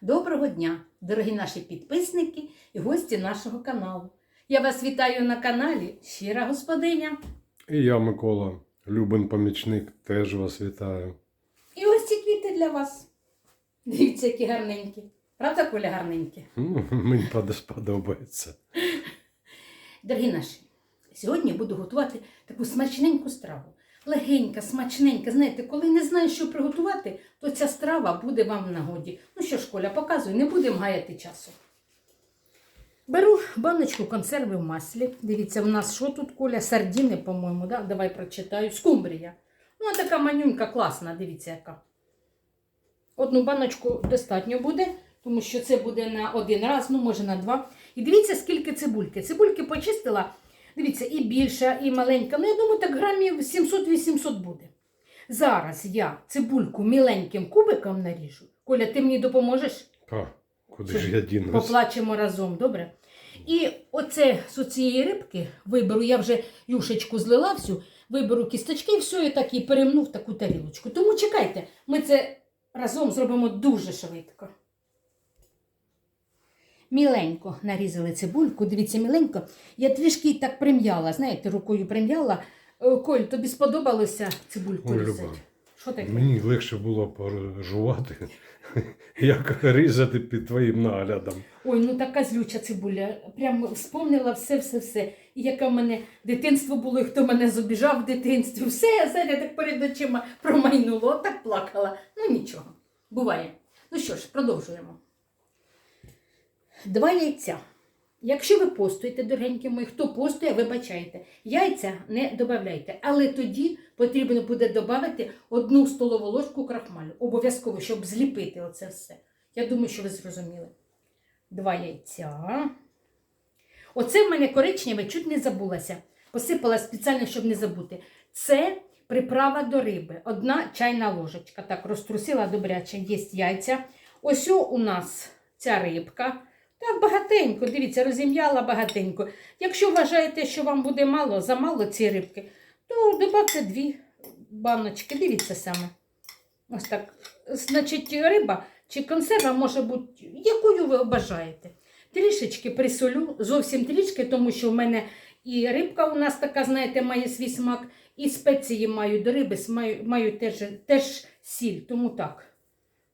Доброго дня, дорогі наші підписники і гості нашого каналу. Я вас вітаю на каналі Щира Господиня. І я, Микола, Любин помічник, теж вас вітаю. І ось ці квіти для вас. Дивіться, які гарненькі. Правда, Коля, гарненькі? Ну, Мені сподобається. Дорогі наші, сьогодні буду готувати таку смачненьку страву. Легенька, смачненька. Знаєте, коли не знаєш, що приготувати, то ця страва буде вам в нагоді. Ну що ж, Коля, показуй, не будемо гаяти часу. Беру баночку консерви в маслі. Дивіться, в нас що тут, Коля? Сардіни, по-моєму, да? давай прочитаю. Скумбрія. Ну, а така манюнька класна, дивіться, яка. Одну баночку достатньо буде, тому що це буде на один раз, ну може на два. І дивіться, скільки цибульки. Цибульки почистила, дивіться, і більша, і маленька. Ну, я думаю, так грамів 700-800 буде. Зараз я цибульку міленьким кубиком наріжу. Коля, ти мені допоможеш? А, куди ж я дінусь? Поплачемо разом, добре? І оце з цієї рибки виберу, я вже юшечку злила всю, виберу кісточки і все, і так і перемну в таку тарілочку. Тому чекайте, ми це разом зробимо дуже швидко. Міленько нарізали цибульку, дивіться, міленько. Я трішки її так прим'яла, знаєте, рукою прим'яла. Е, Коль, тобі сподобалося цибульку Ой, різати? Люба, Що таке? Мені легше було поржувати, як різати під твоїм наглядом. Ой, ну така злюча цибуля. Прям вспомнила все, все, все. І яке в мене дитинство було, і хто мене зобіжав в дитинстві. Все, я так перед очима промайнуло, так плакала. Ну нічого, буває. Ну що ж, продовжуємо. Два яйця. Якщо ви постуєте, дорогенькі мої, хто постує, вибачайте. Яйця не додавайте, але тоді потрібно буде додати одну столову ложку крахмалю. Обов'язково, щоб зліпити оце все. Я думаю, що ви зрозуміли. Два яйця. Оце в мене коричневе, чуть не забулася. Посипала спеціально, щоб не забути. Це приправа до риби. Одна чайна ложечка. Так, розтрусила добряче, є яйця. Ось у нас ця рибка. Так, багатенько, дивіться, розім'яла багатенько. Якщо вважаєте, що вам буде мало, замало ці рибки, то додавте дві баночки. Дивіться саме. Ось так. Значить, риба чи консерва може бути, якою ви бажаєте. Трішечки присолю, зовсім трішки, тому що в мене і рибка у нас така, знаєте, має свій смак, і спеції маю до риби, маю, маю теж, теж сіль, тому так,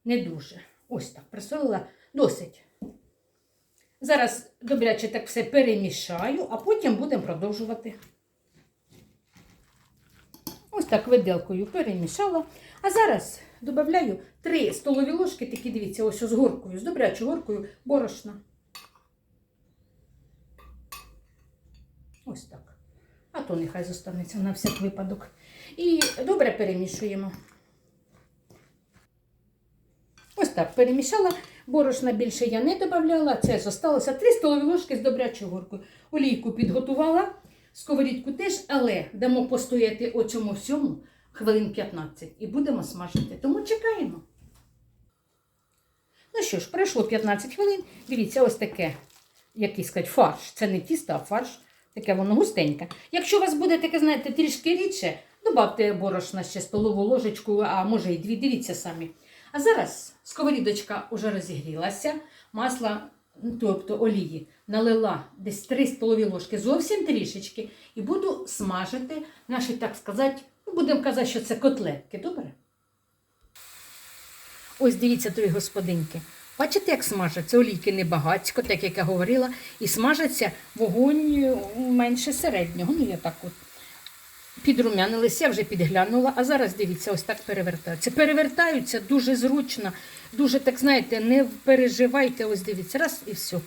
не дуже. Ось так, присолила досить. Зараз добряче так все перемішаю, а потім будемо продовжувати. Ось так виделкою перемішала. А зараз додаю 3 столові ложки, такі дивіться, ось з горкою, з добрячою горкою борошна. Ось так. А то нехай зостанеться на всяк випадок. І добре перемішуємо. Ось так перемішала. Борошна більше я не додавала, це зосталося 3 столові ложки з добрячою горкою. Олійку підготувала, сковорідку теж, але дамо постояти о цьому всьому хвилин 15 і будемо смажити. Тому чекаємо. Ну що ж, пройшло 15 хвилин. Дивіться, ось таке, який сказати, фарш. Це не тісто, а фарш. Таке воно густеньке. Якщо у вас буде таке, знаєте, трішки рідше, додавте борошна ще столову ложечку, а може і дві, дивіться самі. А зараз сковорідочка вже розігрілася, масла, тобто олії, налила десь 3 столові ложки, зовсім трішечки, і буду смажити наші, так сказати, ну, будемо казати, що це котлетки, добре? Ось дивіться, дорогі господинки. Бачите, як смажаться? Олійки небагацько, так як я говорила, і смажаться вогонь е, менше середнього. Ну, я так от підрумянилися, я вже підглянула, а зараз дивіться, ось так перевертаються. Перевертаються дуже зручно, дуже, так знаєте, не переживайте, ось дивіться, раз і все.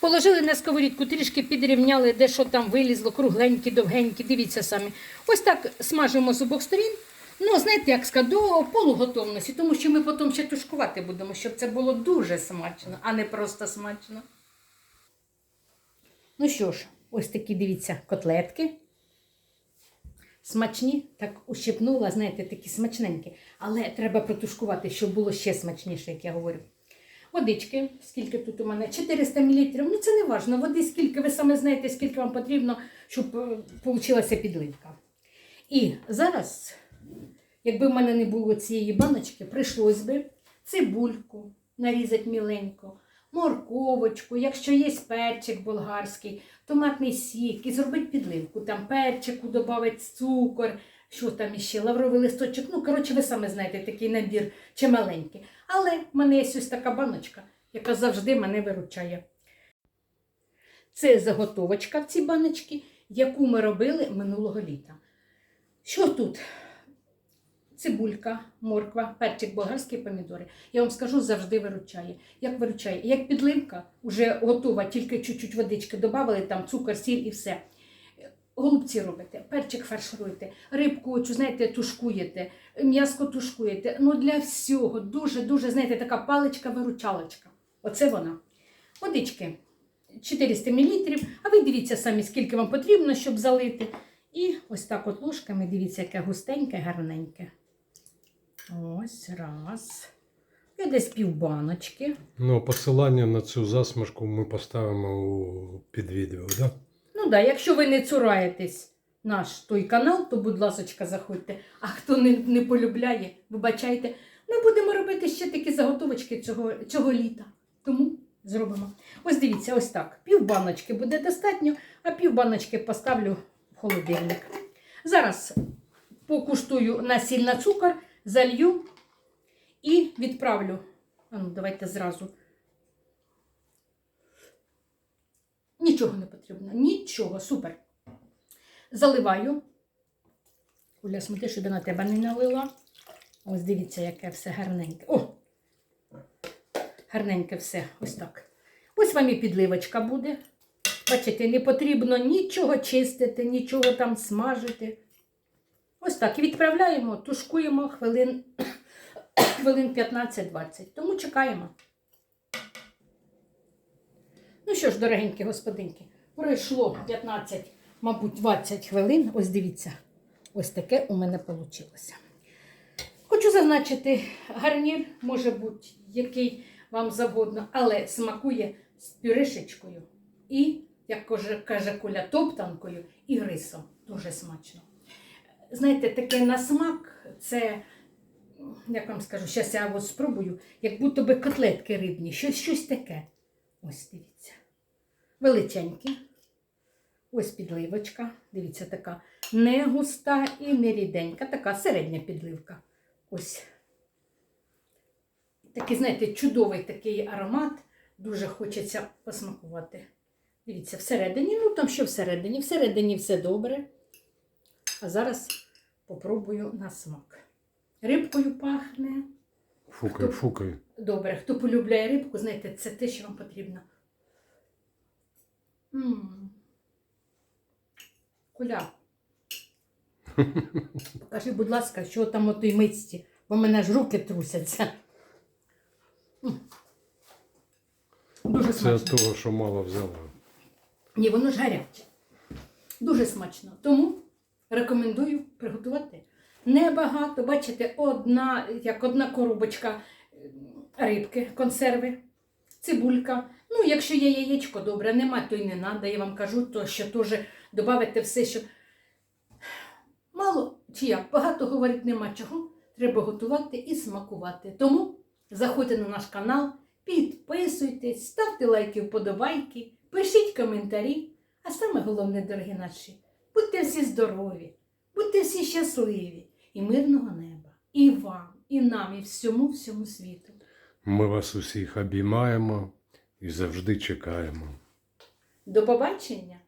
Положили на сковорідку, трішки підрівняли, де що там вилізло, кругленькі, довгенькі, дивіться самі. Ось так смажимо з обох сторін. Ну, знаєте, як сказати, до полуготовності, тому що ми потім ще тушкувати будемо, щоб це було дуже смачно, а не просто смачно. Ну що ж, ось такі, дивіться, котлетки. Смачні, так ущипнула, знаєте, такі смачненькі. Але треба протушкувати, щоб було ще смачніше, як я говорю. Водички, скільки тут у мене? 400 мл. Ну це не важно. Води скільки, ви саме знаєте, скільки вам потрібно, щоб вийшла підливка. І зараз, якби в мене не було цієї баночки, прийшлось би цибульку, нарізати міленько, морковочку, якщо є перчик болгарський, томатний сік і зробити підливку. Там перчику додати цукор, що там іще, лавровий листочок. Ну, коротше, ви самі знаєте, такий набір чималенький. Але в мене є ось така баночка, яка завжди мене виручає. Це заготовочка в цій баночці, яку ми робили минулого літа. Що тут? Цибулька, морква, перчик болгарський, помідори. Я вам скажу, завжди виручає. Як виручає? Як підливка, вже готова, тільки чуть-чуть водички додали, там цукор, сіль і все. Голубці робите, перчик фаршируєте, рибку, знаєте, тушкуєте, м'яско тушкуєте. Ну для всього дуже-дуже, знаєте, така паличка-виручалочка. Оце вона. Водички 400 мл, а ви дивіться самі, скільки вам потрібно, щоб залити. І ось так от ложками, дивіться, яке густеньке, гарненьке. Ось, раз. І десь півбаночки. Ну, посилання на цю засмажку ми поставимо у- під відео, да? Ну так, да, якщо ви не цураєтесь наш той канал, то, будь ласочка, заходьте. А хто не, не полюбляє, вибачайте, ми будемо робити ще такі заготовочки цього, цього літа. Тому зробимо. Ось дивіться, ось так. Пів баночки буде достатньо, а пів баночки поставлю в холодильник. Зараз покуштую на сіль на цукор, залью і відправлю. А ну, давайте зразу. Нічого не потрібно. Нічого. Супер. Заливаю. Оля, смотри, щоб я на тебе не налила. Ось дивіться, яке все гарненьке. О! Гарненьке все. Ось так. Ось вам і підливочка буде. Бачите, не потрібно нічого чистити, нічого там смажити. Ось так. І відправляємо, тушкуємо хвилин, хвилин 15-20. Тому чекаємо. Ну що ж, дорогенькі господинки, пройшло 15, мабуть, 20 хвилин. Ось дивіться, ось таке у мене вийшло. Хочу зазначити, гарнір може бути який вам завгодно, але смакує з пюрешечкою і, як каже, Коля, топтанкою і рисом. Дуже смачно. Знаєте, таке на смак це, як вам скажу, зараз я ось спробую, як будто би котлетки рибні, щось, щось таке. Ось дивіться. Величенькі. Ось підливочка. Дивіться, така не густа і не ріденька, така середня підливка. Ось. Такий, знаєте, чудовий такий аромат. Дуже хочеться посмакувати. Дивіться, всередині, ну там що всередині? Всередині все добре. А зараз попробую на смак. Рибкою пахне. Фукай, Хто- фукай. Добре, хто полюбляє рибку, знаєте, це те, що вам потрібно. м Коля. Покажи, будь ласка, що там у тій мисці, бо в мене ж руки трусяться. М. Дуже Це смачно. від того, що мало взяла. Ні, воно ж гаряче. Дуже смачно. Тому рекомендую приготувати. Небагато, бачите, одна, як одна коробочка е, рибки, консерви, цибулька. Ну, якщо є яєчко, добре, нема, то й не треба. Я вам кажу, то що теж додати все, що мало чи як, багато говорити нема чого. Треба готувати і смакувати. Тому заходьте на наш канал, підписуйтесь, ставте лайки, вподобайки, пишіть коментарі. А саме головне, дорогі наші, будьте всі здорові, будьте всі щасливі і мирного неба. І вам, і нам, і всьому всьому світу. Ми вас усіх обіймаємо і завжди чекаємо. До побачення!